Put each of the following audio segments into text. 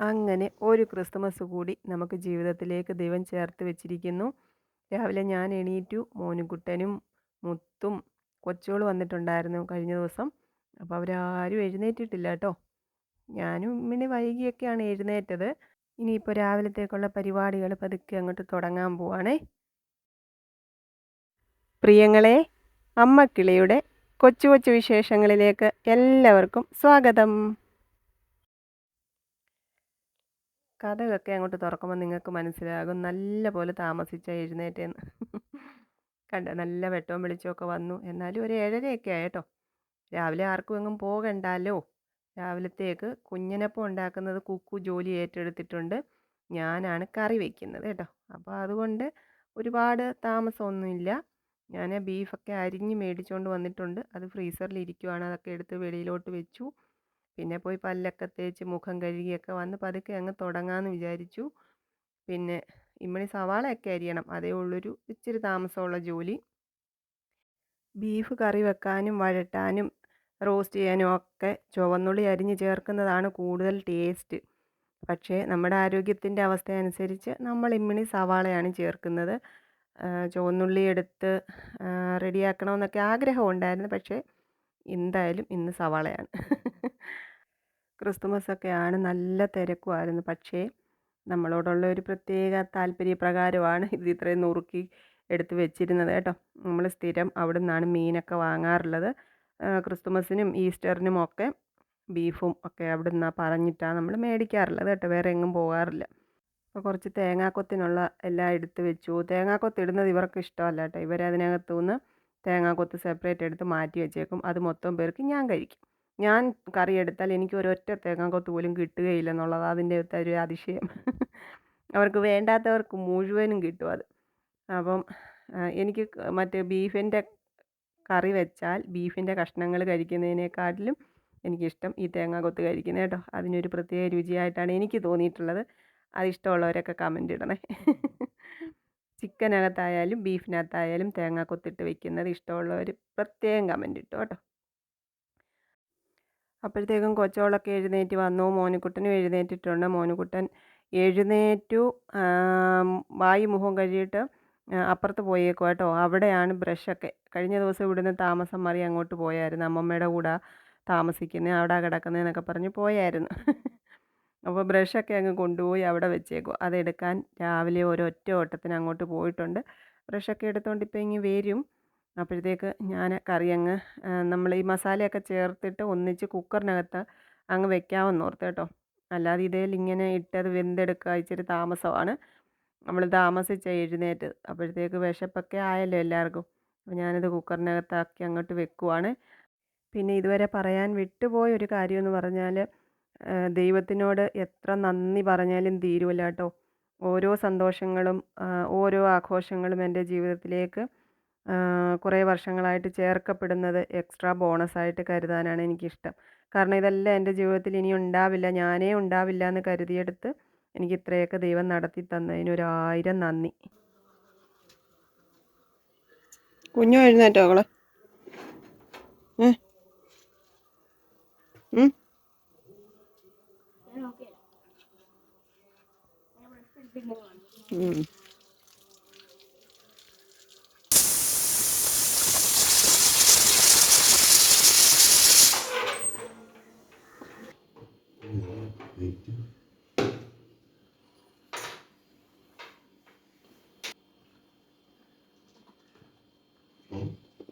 അങ്ങനെ ഒരു ക്രിസ്തുമസ് കൂടി നമുക്ക് ജീവിതത്തിലേക്ക് ദൈവം ചേർത്ത് വെച്ചിരിക്കുന്നു. രാവിലെ ഞാൻ എണീറ്റു മോനുകുട്ടനും മുത്തും കൊച്ചുകൾ വന്നിട്ടുണ്ടായിരുന്നു കഴിഞ്ഞ ദിവസം. അപ്പോൾ അവരാരും എഴുന്നേറ്റിട്ടില്ല കേട്ടോ. ഞാനും പിന്നെ വൈകിയൊക്കെയാണ് എഴുന്നേറ്റത്. ഇനിയിപ്പോൾ രാവിലത്തേക്കുള്ള പരിപാടികൾ പതുക്കെ അങ്ങോട്ട് തുടങ്ങാൻ പോവാണേ. പ്രിയങ്ങളെ അമ്മക്കിളിയുടെ കൊച്ചു കൊച്ചു വിശേഷങ്ങളിലേക്ക് എല്ലാവർക്കും സ്വാഗതം. കഥകൊക്കെ അങ്ങോട്ട് തുറക്കുമ്പോൾ നിങ്ങൾക്ക് മനസ്സിലാകും. നല്ല പോലെ താമസിച്ച എഴുന്നേറ്റേന്ന്. കണ്ട? നല്ല വെട്ടവും വെളിച്ചമൊക്കെ വന്നു. എന്നാലും ഒരു ഏഴരയൊക്കെ ആയിട്ടോ രാവിലെ ആർക്കും എങ്ങും പോകണ്ടല്ലോ രാവിലത്തേക്ക് കുഞ്ഞിനപ്പം ഉണ്ടാക്കുന്നത് കുക്കു ജോലി ഏറ്റെടുത്തിട്ടുണ്ട്. ഞാനാണ് കറി വയ്ക്കുന്നത് കേട്ടോ. അപ്പോൾ അതുകൊണ്ട് ഒരുപാട് താമസമൊന്നുമില്ല. ഞാൻ ബീഫൊക്കെ അരിഞ്ഞ് മേടിച്ചുകൊണ്ട് വന്നിട്ടുണ്ട്. അത് ഫ്രീസറിൽ ഇരിക്കുവാണ് അതൊക്കെ എടുത്ത് വെളിയിലോട്ട് വെച്ചു. പിന്നെ പോയി പല്ലൊക്കെ തേച്ച് മുഖം കഴുകിയൊക്കെ വന്ന് പതുക്കെ അങ്ങ് തുടങ്ങാമെന്ന് വിചാരിച്ചു. പിന്നെ ഇമ്മണി സവാളയൊക്കെ അരിയണം. അതേ ഉള്ളൊരു ഇച്ചിരി താമസമുള്ള ജോലി. ബീഫ് കറി വെക്കാനും വഴട്ടാനും റോസ്റ്റ് ചെയ്യാനും ഒക്കെ ചുവന്നുള്ളി അരിഞ്ഞ് ചേർക്കുന്നതാണ് കൂടുതൽ ടേസ്റ്റ്. പക്ഷേ നമ്മുടെ ആരോഗ്യത്തിന്റെ അവസ്ഥ അനുസരിച്ച് നമ്മൾ ഇമ്മിണി സവാളയാണ് ചേർക്കുന്നത്. ചുവന്നുള്ളി എടുത്ത് റെഡിയാക്കണമെന്നൊക്കെ ആഗ്രഹമുണ്ടായിരുന്നു. പക്ഷേ എന്തായാലും ഇന്ന് സവാളയാണ്. ക്രിസ്തുമസൊക്കെയാണ് നല്ല തിരക്കുമായിരുന്നു. പക്ഷേ നമ്മളോടുള്ള ഒരു പ്രത്യേക താല്പര്യപ്രകാരമാണ് ഇത് ഇത്രയും നുറുക്കി എടുത്ത് വെച്ചിരുന്നത് കേട്ടോ. നമ്മൾ സ്ഥിരം അവിടെ നിന്നാണ് മീനൊക്കെ വാങ്ങാറുള്ളത്. ക്രിസ്തുമസിനും ഈസ്റ്ററിനും ഒക്കെ ബീഫും ഒക്കെ അവിടെ നിന്നാണ് പറഞ്ഞിട്ടാണ് നമ്മൾ മേടിക്കാറുള്ളത് കേട്ടോ. വേറെ എങ്ങും പോകാറില്ല. അപ്പോൾ കുറച്ച് തേങ്ങാക്കൊത്തിനുള്ള എല്ലാം എടുത്ത് വെച്ചു. തേങ്ങാക്കൊത്ത് ഇടുന്നത് ഇവർക്ക് ഇഷ്ടമല്ല കേട്ടോ. ഇവരതിനകത്തു നിന്ന് തേങ്ങാക്കൊത്ത് സെപ്പറേറ്റ് എടുത്ത് മാറ്റി വെച്ചേക്കും. അത് മൊത്തം പേർക്ക് ഞാൻ കഴിക്കും. ഞാൻ കറി എടുത്താൽ എനിക്ക് ഒരൊറ്റ തേങ്ങാക്കൊത്ത് പോലും കിട്ടുകയില്ല എന്നുള്ളത് അതിന്റെ ഒരു അതിശയം. അവർക്ക് വേണ്ടാത്തവർക്ക് മുഴുവനും കിട്ടും അത്. അപ്പം എനിക്ക് മറ്റേ ബീഫിന്റെ കറി വെച്ചാൽ ബീഫിന്റെ കഷ്ണങ്ങൾ കഴിക്കുന്നതിനേക്കാട്ടിലും എനിക്കിഷ്ടം ഈ തേങ്ങാക്കൊത്ത് കഴിക്കുന്നത് കേട്ടോ. അതിനൊരു പ്രത്യേക രുചിയായിട്ടാണ് എനിക്ക് തോന്നിയിട്ടുള്ളത്. അതിഷ്ടമുള്ളവരൊക്കെ കമന്റ് ഇടണേ. ചിക്കനകത്തായാലും ബീഫിനകത്തായാലും തേങ്ങാക്കൊത്തിട്ട് വെക്കുന്നത് ഇഷ്ടമുള്ളവർ പ്രത്യേകം കമന്റ് ഇട്ടു കേട്ടോ. അപ്പോഴത്തേക്കും കൊച്ചോളൊക്കെ എഴുന്നേറ്റ് വന്നു. മോനുകുട്ടനും എഴുന്നേറ്റിട്ടുണ്ട്. മോനുകുട്ടൻ എഴുന്നേറ്റു. വായി മുഖം കഴുകിയിട്ട് അപ്പുറത്ത് പോയേക്കും കേട്ടോ. അവിടെയാണ് ബ്രഷൊക്കെ. കഴിഞ്ഞ ദിവസം ഇവിടുന്ന് താമസം മാറി അങ്ങോട്ട് പോയായിരുന്നു. അമ്മമ്മയുടെ കൂടെ താമസിക്കുന്നത് അവിടെ കിടക്കുന്നതെന്നൊക്കെ പറഞ്ഞ് പോയായിരുന്നു. അപ്പോൾ ബ്രഷൊക്കെ അങ്ങ് കൊണ്ടുപോയി അവിടെ വെച്ചേക്കും. അതെടുക്കാൻ രാവിലെ ഒരൊറ്റ ഓട്ടത്തിന് അങ്ങോട്ട് പോയിട്ടുണ്ട്. ബ്രഷൊക്കെ എടുത്തുകൊണ്ട് ഇപ്പോൾ ഇങ്ങ് വരും. അപ്പോഴത്തേക്ക് ഞാൻ കറി അങ്ങ് നമ്മൾ ഈ മസാലയൊക്കെ ചേർത്തിട്ട് ഒന്നിച്ച് കുക്കറിനകത്ത് അങ്ങ് വെക്കാമെന്ന് ഓർത്ത് കേട്ടോ. അല്ലാതെ ഇതേൽ ഇങ്ങനെ ഇട്ടത് വെന്തെടുക്കുക ഇച്ചിരി താമസമാണ്. നമ്മൾ താമസിച്ച എഴുന്നേറ്റ്. അപ്പോഴത്തേക്ക് വിശപ്പൊക്കെ ആയല്ലോ എല്ലാവർക്കും. അപ്പോൾ ഞാനിത് കുക്കറിനകത്താക്കി അങ്ങോട്ട് വെക്കുവാണ്. പിന്നെ ഇതുവരെ പറയാൻ വിട്ടുപോയ ഒരു കാര്യമെന്ന് പറഞ്ഞാൽ ദൈവത്തിനോട് എത്ര നന്ദി പറഞ്ഞാലും തീരുമല്ല കേട്ടോ. ഓരോ സന്തോഷങ്ങളും ഓരോ ആഘോഷങ്ങളും എന്റെ ജീവിതത്തിലേക്ക് കുറേ വർഷങ്ങളായിട്ട് ചേർക്കപ്പെടുന്നത് എക്സ്ട്രാ ബോണസായിട്ട് കരുതാനാണ് എനിക്കിഷ്ടം. കാരണം ഇതെല്ലാം എന്റെ ജീവിതത്തിൽ ഇനി ഉണ്ടാവില്ല ഞാനേ ഉണ്ടാവില്ല എന്ന് കരുതിയെടുത്ത് എനിക്ക് ഇത്രയൊക്കെ ദൈവം നടത്തി തന്നതിന് ഒരായിരം നന്ദി. കുഞ്ഞു എഴുന്നേറ്റോ അവളെ ഉം.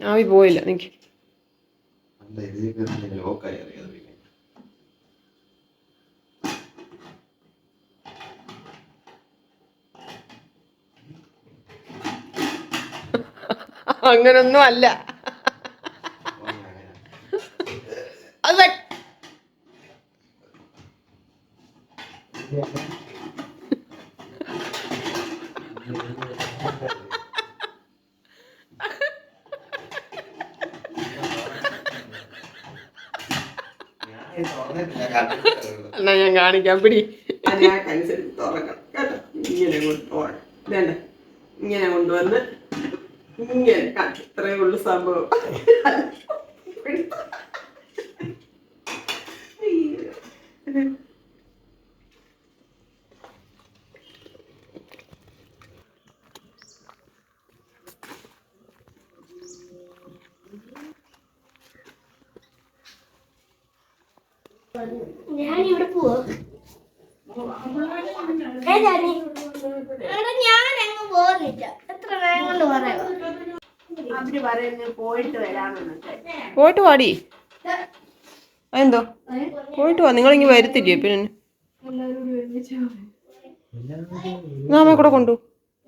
ആവി പോയില്ല നിക്ക്. അങ്ങനൊന്നും അല്ല അത് എന്നാ ഞാൻ കാണിക്കാം. പിടി. അനുസരിച്ച് തുറക്കണം. കേട്ടോ? ഇങ്ങനെ വേണ്ട ഇങ്ങനെ കൊണ്ടുവന്ന് ഇങ്ങനെ ഇത്രയേ ഉള്ളു സംഭവം ഞാൻ എടാ ഞാൻ അങ്ങ് പോകുന്നില്ല എത്ര നേരം കൊണ്ട് പറയാം. അവർ പറയുന്നത് പോയിട്ട് വരാമെന്നൊക്കെ പോയിട്ട് വാടി. എന്തോ പോയിട്ട് വാ. നിങ്ങളിങ്ങി വരുത്തില്ലേ പിന്നെ? നാമെ കൂടെ കൊണ്ടു.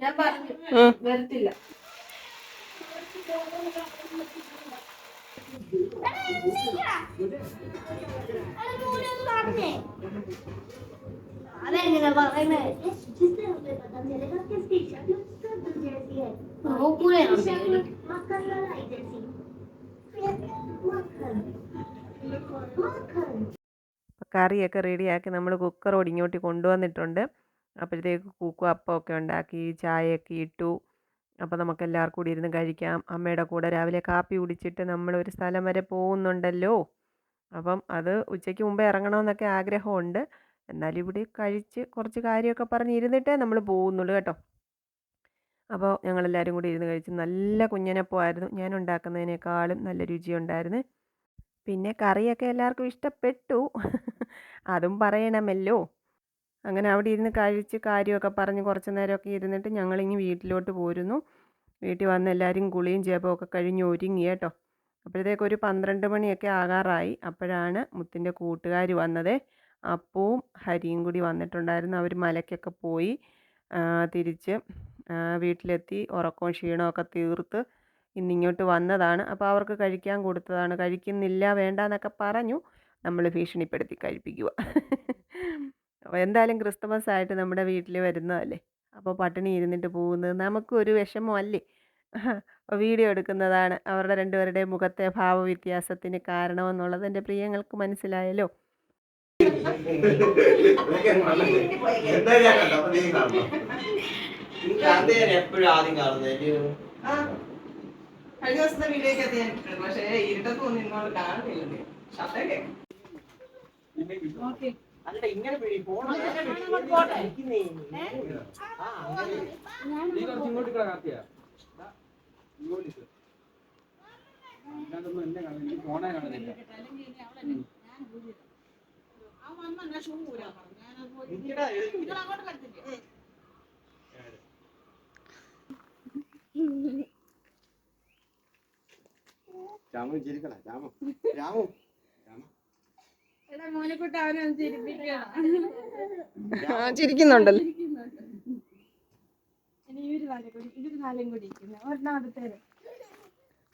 ഞാൻ പറഞ്ഞു. ആ. വരത്തില്ല. കറിയൊക്കെ റെഡിയാക്കി നമ്മൾ കുക്കർ ഒടിഞ്ഞോട്ടി കൊണ്ടുവന്നിട്ടുണ്ട്. അപ്പോഴത്തേക്ക് കൂക്കും അപ്പമൊക്കെ ഉണ്ടാക്കി ചായയൊക്കെ ഇട്ടു. അപ്പോൾ നമുക്ക് എല്ലാവർക്കും കൂടി ഇരുന്ന് കഴിക്കാം. അമ്മയുടെ കൂടെ രാവിലെ കാപ്പി കുടിച്ചിട്ട് നമ്മൾ ഒരു സ്ഥലം വരെ പോകുന്നുണ്ടല്ലോ. അപ്പം അത് ഉച്ചയ്ക്ക് മുമ്പേ ഇറങ്ങണമെന്നൊക്കെ ആഗ്രഹമുണ്ട്. എന്നാലും ഇവിടെ കഴിച്ച് കുറച്ച് കാര്യമൊക്കെ പറഞ്ഞിരുന്നിട്ടേ നമ്മൾ പോകുന്നുള്ളൂ കേട്ടോ. അപ്പോൾ ഞങ്ങളെല്ലാവരും കൂടി ഇരുന്ന് കഴിച്ച് നല്ല കുഞ്ഞനപ്പമായിരുന്നു. ഞാൻ ഉണ്ടാക്കുന്നതിനേക്കാളും നല്ല രുചിയുണ്ടായിരുന്നു. പിന്നെ കറിയൊക്കെ എല്ലാവർക്കും ഇഷ്ടപ്പെട്ടു. അതും പറയണമല്ലോ. അങ്ങനെ അവിടെ ഇരുന്ന് കഴിച്ച് കാര്യമൊക്കെ പറഞ്ഞ് കുറച്ച് നേരമൊക്കെ ഇരുന്നിട്ട് ഞങ്ങളിങ്ങ് വീട്ടിലോട്ട് പോരുന്നു. വീട്ടിൽ വന്ന് എല്ലാവരും കുളിയും ജപമൊക്കെ കഴിഞ്ഞ് ഒരുങ്ങി കേട്ടോ. അപ്പോഴത്തേക്കൊരു പന്ത്രണ്ട് മണിയൊക്കെ ആകാറായി. അപ്പോഴാണ് മുത്തിന്റെ കൂട്ടുകാർ വന്നത്. അപ്പവും ഹരിയും കൂടി വന്നിട്ടുണ്ടായിരുന്നു. അവർ മലയ്ക്കൊക്കെ പോയി തിരിച്ച് വീട്ടിലെത്തി ഉറക്കവും ക്ഷീണമൊക്കെ തീർത്ത് ഇന്നിങ്ങോട്ട് വന്നതാണ്. അപ്പോൾ അവർക്ക് കഴിക്കാൻ കൊടുത്തതാണ്. കഴിക്കുന്നില്ല വേണ്ട എന്നൊക്കെ പറഞ്ഞു. നമ്മൾ ഭീഷണിപ്പെടുത്തി കഴിപ്പിക്കുക അപ്പോൾ എന്തായാലും ക്രിസ്തുമസ് ആയിട്ട് നമ്മുടെ വീട്ടിൽ വരുന്നതല്ലേ? അപ്പോൾ പട്ടിണി ഇരുന്നിട്ട് പോകുന്നത് നമുക്കൊരു വിഷമമല്ലേ? വീഡിയോ എടുക്കുന്നതാണ്. അവരുടെ രണ്ടുപേരുടെയും മുഖത്തെ ഭാവവ്യത്യാസത്തിന് കാരണമെന്നുള്ളത് എന്റെ പ്രിയങ്ങൾക്ക് മനസ്സിലായല്ലോ? എന്തായാലും ഞാൻ കണ്ടു. അപ്പൊ നീ കാണണം. ഈ കാർത്തികേയൻ എപ്പോഴും ആദ്യം കാണുന്നത് കഴിഞ്ഞ ദിവസത്തെ വീഡിയോയ്ക്കകത്ത് ഞാൻ ഇട്ടിട്ടുണ്ട്. പക്ഷേ ഇരുട്ടത്തൊന്നും ഇന്നോട് കാണുന്നില്ല ശബ്ദമൊക്കെ അല്ല ഇങ്ങനെ പിടി ഫോൺ ഇങ്ങോട്ട് കാത്തിയാ. ഇങ്ങോട്ട് ഞാനൊന്നും എന്നെ കാണുന്നില്ല. ഫോണേ കാണുന്നില്ല. രാമു ചിരിക്കണ രാമു. രാമു. എടാ മോനെക്കുട്ട അവനെ ഒന്ന് ചിരിപ്പിക്കണം ചിരിക്കുന്നുണ്ടല്ലോ. കൂടി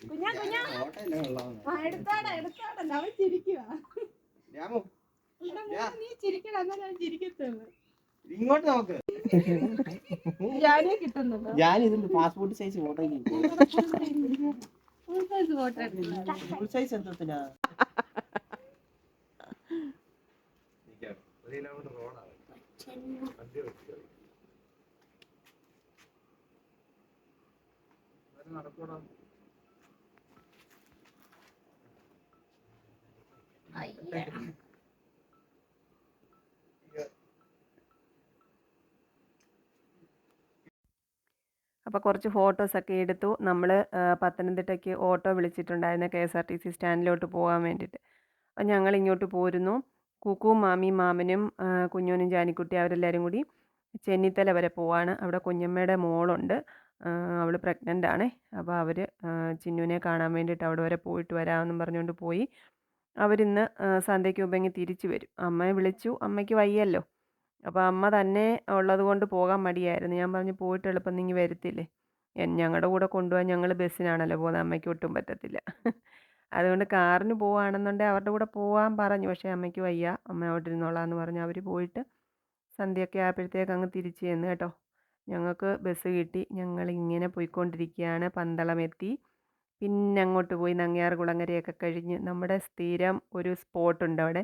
കുഞ്ഞാ കുഞ്ഞാ. എടുത്താടാ എടുത്താടല്ല അവൻ ചിരിക്കുക രാമു. നീ ചിരിക്കണം എന്നാ ഞാൻ ചിരിക്കത്തുള്ളൂ. ഇങ്ങോട്ട് നോക്ക് ഞാനേ കിട്ടുന്നുള്ളൂ. ഞാൻ ഇതിന്റെ passport size photo full size photo എടുത്തില്ല ഫുൾ സൈസ് എന്തത്തിനാ? നടക്കൂടാ അപ്പോൾ കുറച്ച് ഫോട്ടോസൊക്കെ എടുത്തു. നമ്മൾ പത്തനംതിട്ടയ്ക്ക് ഓട്ടോ വിളിച്ചിട്ടുണ്ടായിരുന്നു K S R T C സ്റ്റാൻഡിലോട്ട് പോകാൻ വേണ്ടിയിട്ട് അപ്പോൾ ഞങ്ങൾ ഇങ്ങോട്ട് പോരുന്നു. കുക്കു മാമി മാമനും കുഞ്ഞോനും ജാനിക്കുട്ടി അവരെല്ലാവരും കൂടി ചെന്നിത്തല വരെ പോവാണ്. അവിടെ കുഞ്ഞമ്മയുടെ മോളുണ്ട്. അവൾ പ്രഗ്നന്റ് ആണ്. അപ്പോൾ അവർ ചിന്നുവിനെ കാണാൻ വേണ്ടിയിട്ട് അവിടെ വരെ പോയിട്ട് വരാമെന്നും പറഞ്ഞുകൊണ്ട് പോയി. അവരിന്ന് സന്ധ്യയ്ക്ക് മുമ്പെങ്കിൽ തിരിച്ചു വരും. അമ്മയെ വിളിച്ചു. അമ്മയ്ക്ക് വയ്യല്ലോ. അപ്പോൾ അമ്മ തന്നെ ഉള്ളത് കൊണ്ട് പോകാൻ മടിയായിരുന്നു. ഞാൻ പറഞ്ഞു പോയിട്ട് എളുപ്പം നിങ്ങൾ വരത്തില്ലേ? ഞങ്ങളുടെ കൂടെ കൊണ്ടുപോകാൻ ഞങ്ങൾ ബസ്സിനാണല്ലോ പോകുന്നത് അമ്മയ്ക്ക് ഒട്ടും പറ്റത്തില്ല. അതുകൊണ്ട് കാറിന് പോവുകയാണെന്നുണ്ടെങ്കിൽ അവരുടെ കൂടെ പോകാൻ പറഞ്ഞു. പക്ഷേ അമ്മയ്ക്ക് വയ്യ. അമ്മ അവിടെ ഇരുന്നോളാന്ന് പറഞ്ഞ്. അവർ പോയിട്ട് സന്ധ്യയൊക്കെ ആയപ്പോഴത്തേക്ക് അങ്ങ് തിരിച്ച് ചെന്ന് കേട്ടോ. ഞങ്ങൾക്ക് ബസ് കിട്ടി. ഞങ്ങൾ ഇങ്ങനെ പോയിക്കൊണ്ടിരിക്കുകയാണ് പന്തളമെത്തി. പിന്നെ അങ്ങോട്ട് പോയി നങ്ങിയാർ കുളങ്ങരയൊക്കെ കഴിഞ്ഞ് നമ്മുടെ സ്ഥിരം ഒരു സ്പോട്ടുണ്ട് അവിടെ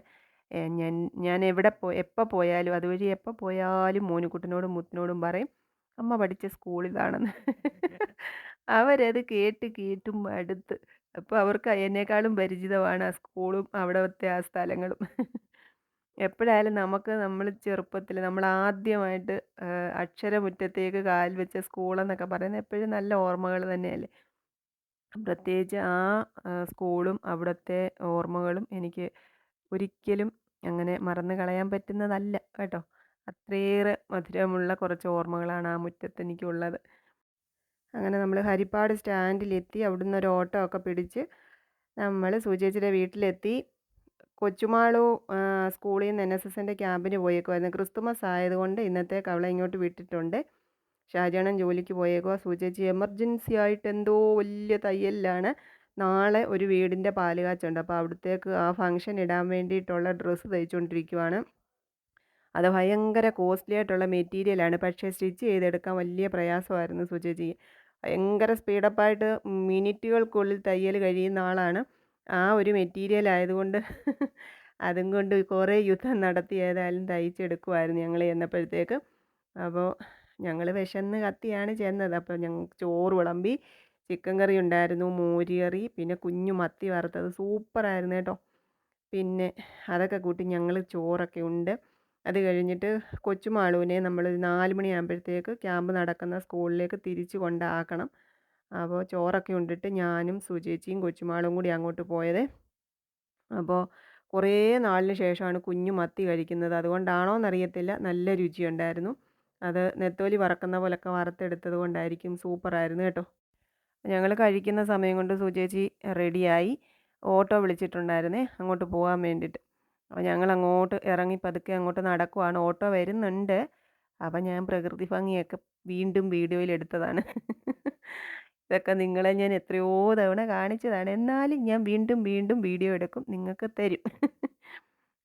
ഞാൻ ഞാൻ എവിടെ പോ എപ്പോൾ പോയാലും അതുവഴി എപ്പോൾ പോയാലും മോനുകുട്ടനോടും മുത്തിനോടും പറയും അമ്മ പഠിച്ച സ്കൂളിലാണെന്ന് അവരത് കേട്ട് കേട്ടും അടുത്ത് അപ്പോൾ അവർക്ക് എന്നെക്കാളും പരിചിതമാണ് ആ സ്കൂളും അവിടത്തെ ആ സ്ഥലങ്ങളും. എപ്പോഴായാലും നമുക്ക് നമ്മൾ ചെറുപ്പത്തിൽ നമ്മൾ ആദ്യമായിട്ട് അക്ഷരമുറ്റത്തേക്ക് കാൽ വെച്ച സ്കൂളെന്നൊക്കെ പറയുന്നത് എപ്പോഴും നല്ല ഓർമ്മകൾ തന്നെയല്ലേ? പ്രത്യേകിച്ച് ആ, സ്കൂളും അവിടുത്തെ ഓർമ്മകളും എനിക്ക് ഒരിക്കലും അങ്ങനെ മറന്നു കളയാൻ പറ്റുന്നതല്ല കേട്ടോ. അത്രയേറെ മധുരമുള്ള കുറച്ച് ഓർമ്മകളാണ് ആ മുറ്റത്ത് എനിക്കുള്ളത്. അങ്ങനെ നമ്മൾ ഹരിപ്പാട് സ്റ്റാൻഡിലെത്തി അവിടുന്ന് ഒരു ഓട്ടോ ഒക്കെ പിടിച്ച് നമ്മൾ സൂചേച്ചിയുടെ വീട്ടിലെത്തി. കൊച്ചുമാളു സ്കൂളിൽ നിന്ന് എൻ എസ് എസിന്റെ ക്യാമ്പിന് പോയേക്കുമായിരുന്നു ക്രിസ്തുമസ് ആയതുകൊണ്ട് ഇന്നത്തേക്ക് അവളെ ഇങ്ങോട്ട് വിട്ടിട്ടുണ്ട്. ഷാജാണൻ ജോലിക്ക് പോയേക്കുക സൂചേച്ചി എമർജൻസി ആയിട്ട് എന്തോ വലിയ തയ്യലിലാണ്. നാളെ ഒരു വീടിന്റെ പാൽ കാച്ചുണ്ട്. അപ്പോൾ അവിടത്തേക്ക് ആ ഫംഗ്ഷൻ ഇടാൻ വേണ്ടിയിട്ടുള്ള ഡ്രസ്സ് തയ്ച്ചുകൊണ്ടിരിക്കുവാണ്. അത് ഭയങ്കര കോസ്റ്റ്ലി ആയിട്ടുള്ള മെറ്റീരിയലാണ് പക്ഷേ സ്റ്റിച്ച് ചെയ്തെടുക്കാൻ വലിയ പ്രയാസമായിരുന്നു സുചേച്ചി ഭയങ്കര സ്പീഡപ്പായിട്ട് മിനിറ്റുകൾക്കുള്ളിൽ തയ്യൽ കഴിയുന്ന ആളാണ്. ആ ഒരു മെറ്റീരിയൽ ആയതുകൊണ്ട് അതും കൊണ്ട് കുറേ യുദ്ധം നടത്തി ഏതായാലും തയ്ച്ചെടുക്കുമായിരുന്നു ഞങ്ങൾ ചെന്നപ്പോഴത്തേക്ക്. അപ്പോൾ ഞങ്ങൾ വിശന്ന് കത്തിയാണ് ചെന്നത്. അപ്പോൾ ഞങ്ങൾക്ക് ചോറ് വിളമ്പി ചിക്കൻ കറി ഉണ്ടായിരുന്നു മോര് കറി പിന്നെ കുഞ്ഞു മത്തി വറുത്തത്. സൂപ്പറായിരുന്നു കേട്ടോ. പിന്നെ അതൊക്കെ കൂട്ടി ഞങ്ങൾ ചോറൊക്കെ ഉണ്ട്. അത് കഴിഞ്ഞിട്ട് കൊച്ചുമാളുവിനെ നമ്മൾ നാല് മണിയാകുമ്പോഴത്തേക്ക് ക്യാമ്പ് നടക്കുന്ന സ്കൂളിലേക്ക് തിരിച്ചു കൊണ്ടാക്കണം. അപ്പോൾ ചോറൊക്കെ ഉണ്ടിട്ട് ഞാനും സുചേച്ചിയും കൊച്ചുമാളും കൂടി അങ്ങോട്ട് പോയത്. അപ്പോൾ കുറേ നാളിന് ശേഷമാണ് കുഞ്ഞു മത്തി കഴിക്കുന്നത്. അതുകൊണ്ടാണോ എന്നറിയത്തില്ല നല്ല രുചിയുണ്ടായിരുന്നു. അത് നെത്തോലി വറക്കുന്ന പോലൊക്കെ വറുത്തെടുത്തത് കൊണ്ടായിരിക്കും സൂപ്പറായിരുന്നു കേട്ടോ. ഞങ്ങൾ കഴിക്കുന്ന സമയം കൊണ്ട് സുചേച്ചി റെഡിയായി. ഓട്ടോ വിളിച്ചിട്ടുണ്ടായിരുന്നേ അങ്ങോട്ട് പോകാൻ വേണ്ടിയിട്ട് അപ്പോൾ ഞങ്ങൾ അങ്ങോട്ട് ഇറങ്ങി പതുക്കെ അങ്ങോട്ട് നടക്കുവാണ്. ഓട്ടോ വരുന്നുണ്ട്. അപ്പം ഞാൻ പ്രകൃതി ഭംഗിയൊക്കെ വീണ്ടും വീഡിയോയിൽ എടുത്തതാണ്. ഇതൊക്കെ നിങ്ങളെ ഞാൻ എത്രയോ തവണ കാണിച്ചതാണ്. എന്നാലും ഞാൻ വീണ്ടും വീണ്ടും വീഡിയോ എടുക്കും. നിങ്ങൾക്ക് തരും.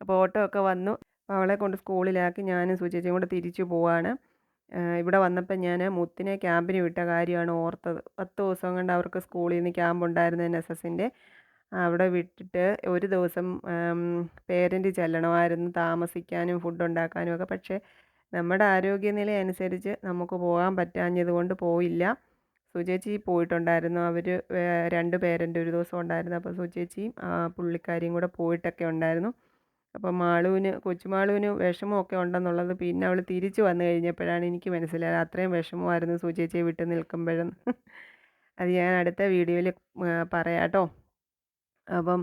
അപ്പോൾ ഓട്ടോ ഒക്കെ വന്നു. അവളെ കൊണ്ട് സ്കൂളിലാക്കി ഞാനും സുചേച്ചിയും കൂടെ തിരിച്ചു പോവാണ്. ഇവിടെ വന്നപ്പോൾ ഞാൻ മുത്തിനെ ക്യാമ്പിന് വിട്ട കാര്യമാണ് ഓർത്തത്. പത്ത് ദിവസം കൊണ്ട് അവർക്ക് സ്കൂളിൽ നിന്ന് ക്യാമ്പ് ഉണ്ടായിരുന്നു എൻ എസ് എസിന്റെ അവിടെ വിട്ടിട്ട് ഒരു ദിവസം പേരന്റ് ചെല്ലണമായിരുന്നു താമസിക്കാനും ഫുഡ് ഉണ്ടാക്കാനും ഒക്കെ. പക്ഷേ നമ്മുടെ ആരോഗ്യനില അനുസരിച്ച് നമുക്ക് പോകാൻ പറ്റാഞ്ഞത് കൊണ്ട് പോയില്ല. സുചേച്ചി പോയിട്ടുണ്ടായിരുന്നു. അവർ രണ്ട് പേരന്റ് ഒരു ദിവസം ഉണ്ടായിരുന്നു. അപ്പോൾ സുചേച്ചിയും പുള്ളിക്കാരിയും കൂടെ പോയിട്ടൊക്കെ ഉണ്ടായിരുന്നു. അപ്പോൾ മാളുവിന് കൊച്ചുമാളുവിന് വിഷമമൊക്കെ ഉണ്ടെന്നുള്ളത് പിന്നെ അവൾ തിരിച്ചു വന്നു കഴിഞ്ഞപ്പോഴാണ് എനിക്ക് മനസ്സിലായത്. അത്രയും വിഷമമായിരുന്നു സുചേച്ചിയെ വിട്ട് നിൽക്കുമ്പോഴും. അത് ഞാൻ അടുത്ത വീഡിയോയിൽ പറയാം കേട്ടോ അപ്പം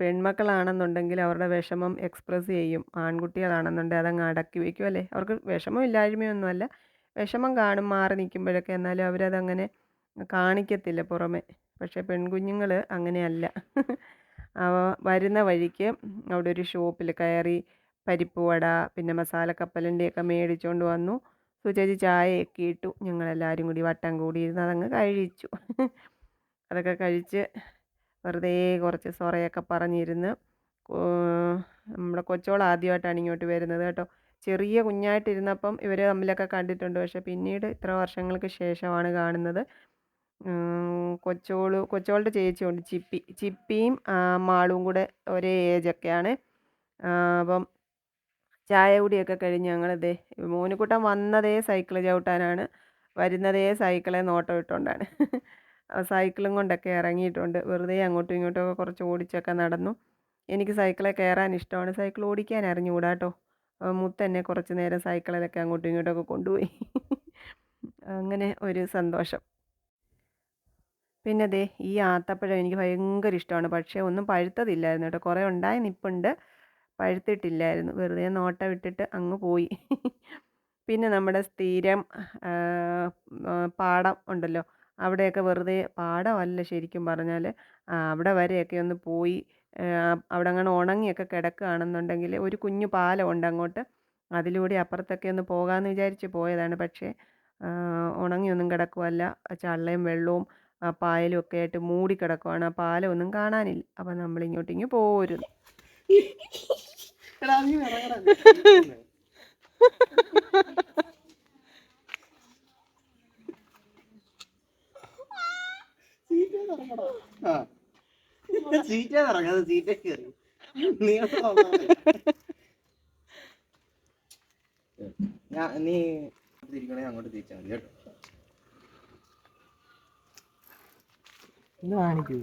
പെൺമക്കളാണെന്നുണ്ടെങ്കിൽ അവരുടെ വിഷമം എക്സ്പ്രസ് ചെയ്യും. ആൺകുട്ടികളാണെന്നുണ്ടെങ്കിൽ അതങ്ങ് അടക്കി വയ്ക്കും അല്ലേ? അവർക്ക് വിഷമം ഇല്ലായ്മയൊന്നുമല്ല വിഷമം കാണും മാറി നിൽക്കുമ്പോഴൊക്കെ. എന്നാലും അവരതങ്ങനെ കാണിക്കത്തില്ല പുറമെ. പക്ഷേ പെൺകുഞ്ഞുങ്ങൾ അങ്ങനെയല്ല. വരുന്ന വഴിക്ക് അവിടെ ഒരു ഷോപ്പിൽ കയറി പരിപ്പ് വട പിന്നെ മസാലക്കപ്പലിന്റെയൊക്കെ മേടിച്ചുകൊണ്ട് വന്നു. സുചേച്ചി ചായയൊക്കെ ഇട്ടു. ഞങ്ങളെല്ലാവരും കൂടി വട്ടം കൂടി ഇരുന്ന് അതങ്ങ് കഴിച്ചു. അതൊക്കെ കഴിച്ച് വെറുതെ കുറച്ച് സൊറയൊക്കെ പറഞ്ഞിരുന്ന്. നമ്മുടെ കൊച്ചോൾ ആദ്യമായിട്ടാണ് ഇങ്ങോട്ട് വരുന്നത് കേട്ടോ. ചെറിയ കുഞ്ഞായിട്ടിരുന്നപ്പം ഇവർ തമ്മിലൊക്കെ കണ്ടിട്ടുണ്ട്. പക്ഷേ പിന്നീട് ഇത്ര വർഷങ്ങൾക്ക് ശേഷമാണ് കാണുന്നത്. കൊച്ചോൾ കൊച്ചോളുടെ ചേച്ചിയുണ്ട് ചിപ്പി ചിപ്പിയും മാളും കൂടെ ഒരേ ഏജൊക്കെയാണ് അപ്പം ചായ കുടിയൊക്കെ കഴിഞ്ഞ് ഞങ്ങളിതേ മോനുകുട്ടൻ വന്നതേ സൈക്കിൾ ചവിട്ടാനാണ് വരുന്നതേ സൈക്കിളെ നോട്ടം ഇട്ടുകൊണ്ടാണ് സൈക്കിളും കൊണ്ടൊക്കെ ഇറങ്ങിയിട്ടുണ്ട്. വെറുതെ അങ്ങോട്ടും ഇങ്ങോട്ടും ഒക്കെ കുറച്ച് ഓടിച്ചൊക്കെ നടന്നു. എനിക്ക് സൈക്കിളെ കയറാൻ ഇഷ്ടമാണ്. സൈക്കിൾ ഓടിക്കാൻ അറിഞ്ഞുകൂടാ കേട്ടോ മുത്തെന്നെ കുറച്ച് നേരം സൈക്കിളിലൊക്കെ അങ്ങോട്ടും ഇങ്ങോട്ടൊക്കെ കൊണ്ടുപോയി. അങ്ങനെ ഒരു സന്തോഷം. പിന്നെ ദേ ഈ ആത്തപ്പഴം എനിക്ക് ഭയങ്കര ഇഷ്ടമാണ്. പക്ഷേ ഒന്നും പഴുത്തതില്ലായിരുന്നു കേട്ടോ. കുറേ ഉണ്ടായി നിപ്പുണ്ട്. പഴുത്തിട്ടില്ലായിരുന്നു. വെറുതെ നോട്ട വിട്ടിട്ട് അങ്ങ് പോയി. പിന്നെ നമ്മുടെ സ്ഥിരം പാടം ഉണ്ടല്ലോ. അവിടെയൊക്കെ വെറുതെ പാടമല്ല ശരിക്കും പറഞ്ഞാൽ. അവിടെ വരെയൊക്കെ ഒന്ന് പോയി അവിടെ അങ്ങനെ ഉണങ്ങിയൊക്കെ കിടക്കുകയാണെന്നുണ്ടെങ്കിൽ ഒരു കുഞ്ഞു പാലമുണ്ട് അങ്ങോട്ട്. അതിലൂടെ അപ്പുറത്തൊക്കെ ഒന്ന് പോകാമെന്ന് വിചാരിച്ച് പോയതാണ്. പക്ഷേ ഉണങ്ങിയൊന്നും കിടക്കുമല്ല ചള്ളയും വെള്ളവും ആ പായലും ഒക്കെ ആയിട്ട് മൂടിക്കിടക്കുവാണ് ആ പാലമൊന്നും കാണാനില്ല. അപ്പം നമ്മൾ ഇങ്ങോട്ട് ഇങ്ങോട്ടിങ്ങ് പോരുന്നു നീ തിരിക്കണേ അങ്ങോട്ട് തിരിച്ചാൽ മതി കേട്ടോ. ഇന്ന് കാണിക്കൂ.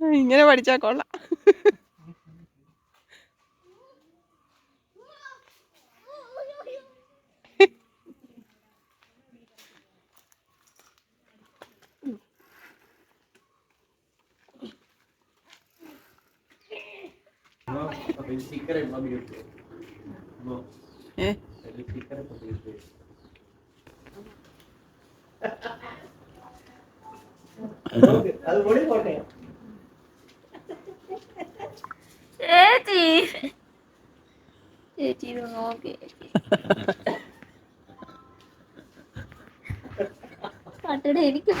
ഇങ്ങനെ പഠിച്ചാ കൊള്ളാം. ചേച്ചി. ചേച്ചി ഇത് നോക്കി. പട്ടടെ എനിക്ക്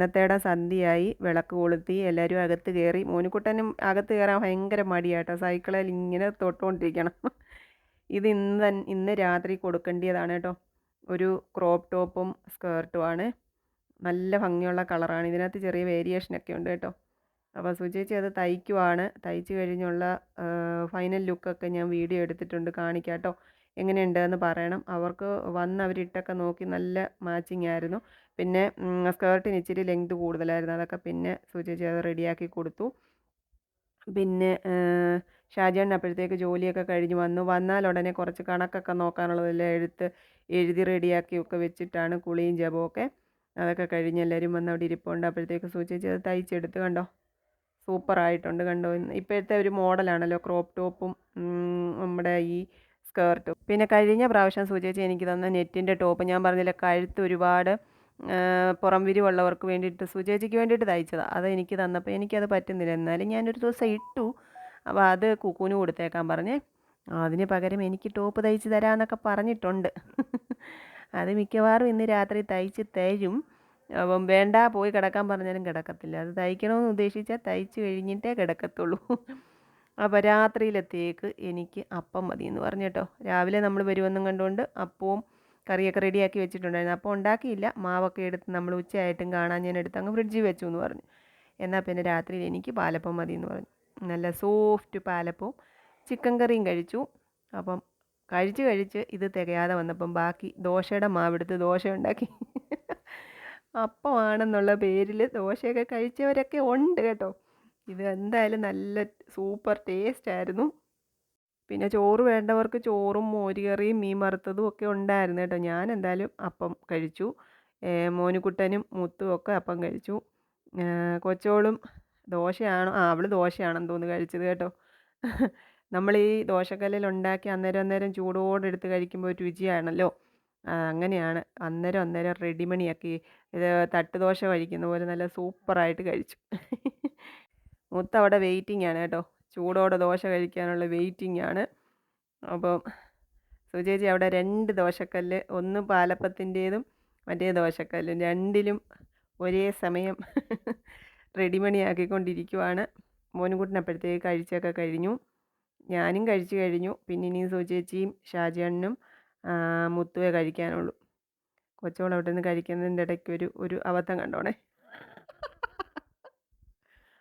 ഇന്നത്തേടെ സന്ധ്യയായി. വിളക്ക് കൊളുത്തി എല്ലാവരും അകത്ത് കയറി. മോനുക്കുട്ടനും അകത്ത് കയറാൻ ഭയങ്കര മടിയാട്ടോ. സൈക്കിളിൽ ഇങ്ങനെ തൊട്ടുകൊണ്ടിരിക്കണം ഇത് ഇന്ന് ഇന്ന് രാത്രി കൊടുക്കേണ്ടതാണ് കേട്ടോ. ഒരു ക്രോപ്പ് ടോപ്പും സ്കേർട്ടുമാണ് നല്ല ഭംഗിയുള്ള കളറാണ്. ഇതിനകത്ത് ചെറിയ വേരിയേഷനൊക്കെ ഉണ്ട് കേട്ടോ. അപ്പോൾ സുചേച്ചി അത് തയ്ക്കുവാണ്. തയ്ച്ച് കഴിഞ്ഞുള്ള ഫൈനൽ ലുക്കൊക്കെ ഞാൻ വീഡിയോ എടുത്തിട്ടുണ്ട് കാണിക്കാം കേട്ടോ. എങ്ങനെയുണ്ടെന്ന് പറയണം. അവർക്ക് വന്ന് അവരിട്ടൊക്കെ നോക്കി നല്ല മാച്ചിങ് ആയിരുന്നു. പിന്നെ സ്കേർട്ടിന് ഇച്ചിരി ലെങ്ത് കൂടുതലായിരുന്നു. അതൊക്കെ പിന്നെ സൂചി അത് റെഡിയാക്കി കൊടുത്തു. പിന്നെ ഷാജാൻ അപ്പോഴത്തേക്ക് ജോലിയൊക്കെ കഴിഞ്ഞ് വന്നു. വന്നാൽ ഉടനെ കുറച്ച് കണക്കൊക്കെ നോക്കാനുള്ളതെല്ലാം എഴുത്ത് എഴുതി റെഡിയാക്കിയൊക്കെ വെച്ചിട്ടാണ് കുളിയും ജപവും ഒക്കെ അതൊക്കെ കഴിഞ്ഞ് എല്ലാവരും വന്ന് അവിടെ ഇരിപ്പുണ്ട്. അപ്പോഴത്തേക്ക് സൂചിച്ച് അത് തയ്ച്ചെടുത്ത് കണ്ടോ? സൂപ്പറായിട്ടുണ്ട് കണ്ടോ? ഇപ്പോഴത്തെ ഒരു മോഡലാണല്ലോ ക്രോപ്പ് ടോപ്പും നമ്മുടെ ഈ സ്കേർട്ടും. പിന്നെ കഴിഞ്ഞ പ്രാവശ്യം സൂചിച്ച് എനിക്ക് തന്ന നെറ്റിന്റെ ടോപ്പ് ഞാൻ പറഞ്ഞില്ല കഴുത്ത് ഒരുപാട് പുറം വിരിവുള്ളവർക്ക് വേണ്ടിയിട്ട് സുചേച്ചിക്ക് വേണ്ടിയിട്ട് തയ്ച്ചതാണ് അത് എനിക്ക് തന്നപ്പോൾ എനിക്കത് പറ്റുന്നില്ല. എന്നാലും ഞാനൊരു ദിവസം ഇട്ടു. അപ്പോൾ അത് കുക്കുവിന് കൊടുത്തേക്കാൻ പറഞ്ഞേ അതിന് പകരം എനിക്ക് ടോപ്പ് തയ്ച്ച് തരാമെന്നൊക്കെ പറഞ്ഞിട്ടുണ്ട്. അത് മിക്കവാറും ഇന്ന് രാത്രി തയ്ച്ച് തരും. അപ്പം വേണ്ട പോയി കിടക്കാൻ പറഞ്ഞാലും കിടക്കത്തില്ല. അത് തയ്ക്കണമെന്ന് ഉദ്ദേശിച്ചാൽ തയ്ച്ച് കഴിഞ്ഞിട്ടേ കിടക്കത്തുള്ളൂ. അപ്പോൾ രാത്രിയിലത്തേക്ക് എനിക്ക് അപ്പം മതി എന്ന് പറഞ്ഞു കേട്ടോ. രാവിലെ നമ്മൾ വരുമെന്നും കണ്ടുകൊണ്ട് അപ്പവും കറിയൊക്കെ റെഡിയാക്കി വെച്ചിട്ടുണ്ടായിരുന്നു. അപ്പോൾ ഉണ്ടാക്കിയില്ല. മാവൊക്കെ എടുത്ത് നമ്മൾ ഉച്ചയായിട്ടും കാണാൻ ഞാൻ എടുത്ത് അങ്ങ് ഫ്രിഡ്ജിൽ വെച്ചു എന്ന് പറഞ്ഞു. എന്നാൽ പിന്നെ രാത്രിയിൽ എനിക്ക് പാലപ്പം മതി എന്ന് പറഞ്ഞു. നല്ല സോഫ്റ്റ് പാലപ്പവും ചിക്കൻ കറിയും കഴിച്ചു. അപ്പം കഴിച്ച് കഴിച്ച് ഇത് തികയാതെ വന്നപ്പം ബാക്കി ദോശയുടെ മാവെടുത്ത് ദോശ ഉണ്ടാക്കി. അപ്പമാണെന്നുള്ള പേരിൽ ദോശയൊക്കെ കഴിച്ചവരൊക്കെ ഉണ്ട് കേട്ടോ. ഇത് എന്തായാലും നല്ല സൂപ്പർ ടേസ്റ്റ് ആയിരുന്നു പിന്നെ ചോറ് വേണ്ടവർക്ക് ചോറും മോരുകറിയും മീൻ വറുത്തതും ഒക്കെ ഉണ്ടായിരുന്നു കേട്ടോ. ഞാൻ എന്തായാലും അപ്പം കഴിച്ചു. മോനുകുട്ടനും മുത്തും ഒക്കെ അപ്പം കഴിച്ചു. കൊച്ചോളും ദോശയാണോ? ആ അവൾ ദോശയാണെന്ന് തോന്നുന്നു കഴിച്ചത് കേട്ടോ. നമ്മൾ ഈ ദോശക്കല്ലിൽ ഉണ്ടാക്കി അന്നേരം അന്നേരം ചൂടോടെ എടുത്ത് കഴിക്കുമ്പോൾ ഒരു രുചിയാണല്ലോ. അങ്ങനെയാണ്. അന്നേരം അന്നേരം റെഡിമണിയാക്കി ഇത് തട്ടുദോശ കഴിക്കുന്ന പോലെ നല്ല സൂപ്പറായിട്ട് കഴിച്ചു. മുത്ത് അവിടെ വെയിറ്റിംഗ് ആണ് കേട്ടോ. ചൂടോടെ ദോശ കഴിക്കാനുള്ള വെയിറ്റിംഗ് ആണ് അപ്പം സുചേച്ചി അവിടെ രണ്ട് ദോശക്കല്ല് ഒന്ന് പാലപ്പത്തിന്റേതും മറ്റേ ദോശക്കല്ലും രണ്ടിലും ഒരേ സമയം റെഡിമണിയാക്കിക്കൊണ്ടിരിക്കുവാണ്. മോനുകുട്ടിനപ്പോഴത്തേക്ക് കഴിച്ചൊക്കെ കഴിഞ്ഞു. ഞാനും കഴിച്ചു കഴിഞ്ഞു. പിന്നെ ഇനിയും സുചേച്ചിയും ഷാജണ്ണും മുത്തുവേ കഴിക്കാനുള്ളൂ. കൊച്ചോൾ അവിടെ നിന്ന് കഴിക്കുന്നതിന്റെ ഇടയ്ക്ക് ഒരു ഒരു അബദ്ധം കണ്ടോണേ.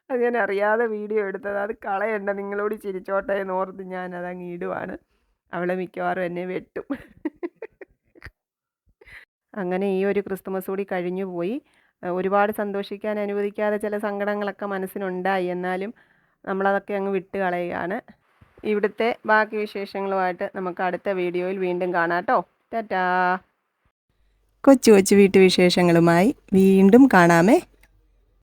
അത് ഞാൻ അറിയാതെ വീഡിയോ എടുത്തത്. അത് കളയണ്ട. നിങ്ങളോട് ചിരിച്ചോട്ടെ എന്ന് ഓർത്ത് ഞാൻ അതങ്ങ് ഇടുവാണ്. അവളെ മിക്കവാറും എന്നെ വെട്ടും. അങ്ങനെ ഈ ഒരു ക്രിസ്തുമസ് കൂടി കഴിഞ്ഞു പോയി. ഒരുപാട് സന്തോഷിക്കാൻ അനുവദിക്കാതെ ചില സങ്കടങ്ങളൊക്കെ മനസ്സിനുണ്ടായി. എന്നാലും നമ്മളതൊക്കെ അങ്ങ് വിട്ട് കളയുകയാണ്. ഇവിടുത്തെ ബാക്കി വിശേഷങ്ങളുമായിട്ട് നമുക്ക് അടുത്ത വീഡിയോയിൽ വീണ്ടും കാണാം കേട്ടോ. ടാറ്റാ. കൊച്ചു കൊച്ചു വീട്ടുവിശേഷങ്ങളുമായി വീണ്ടും കാണാമേ.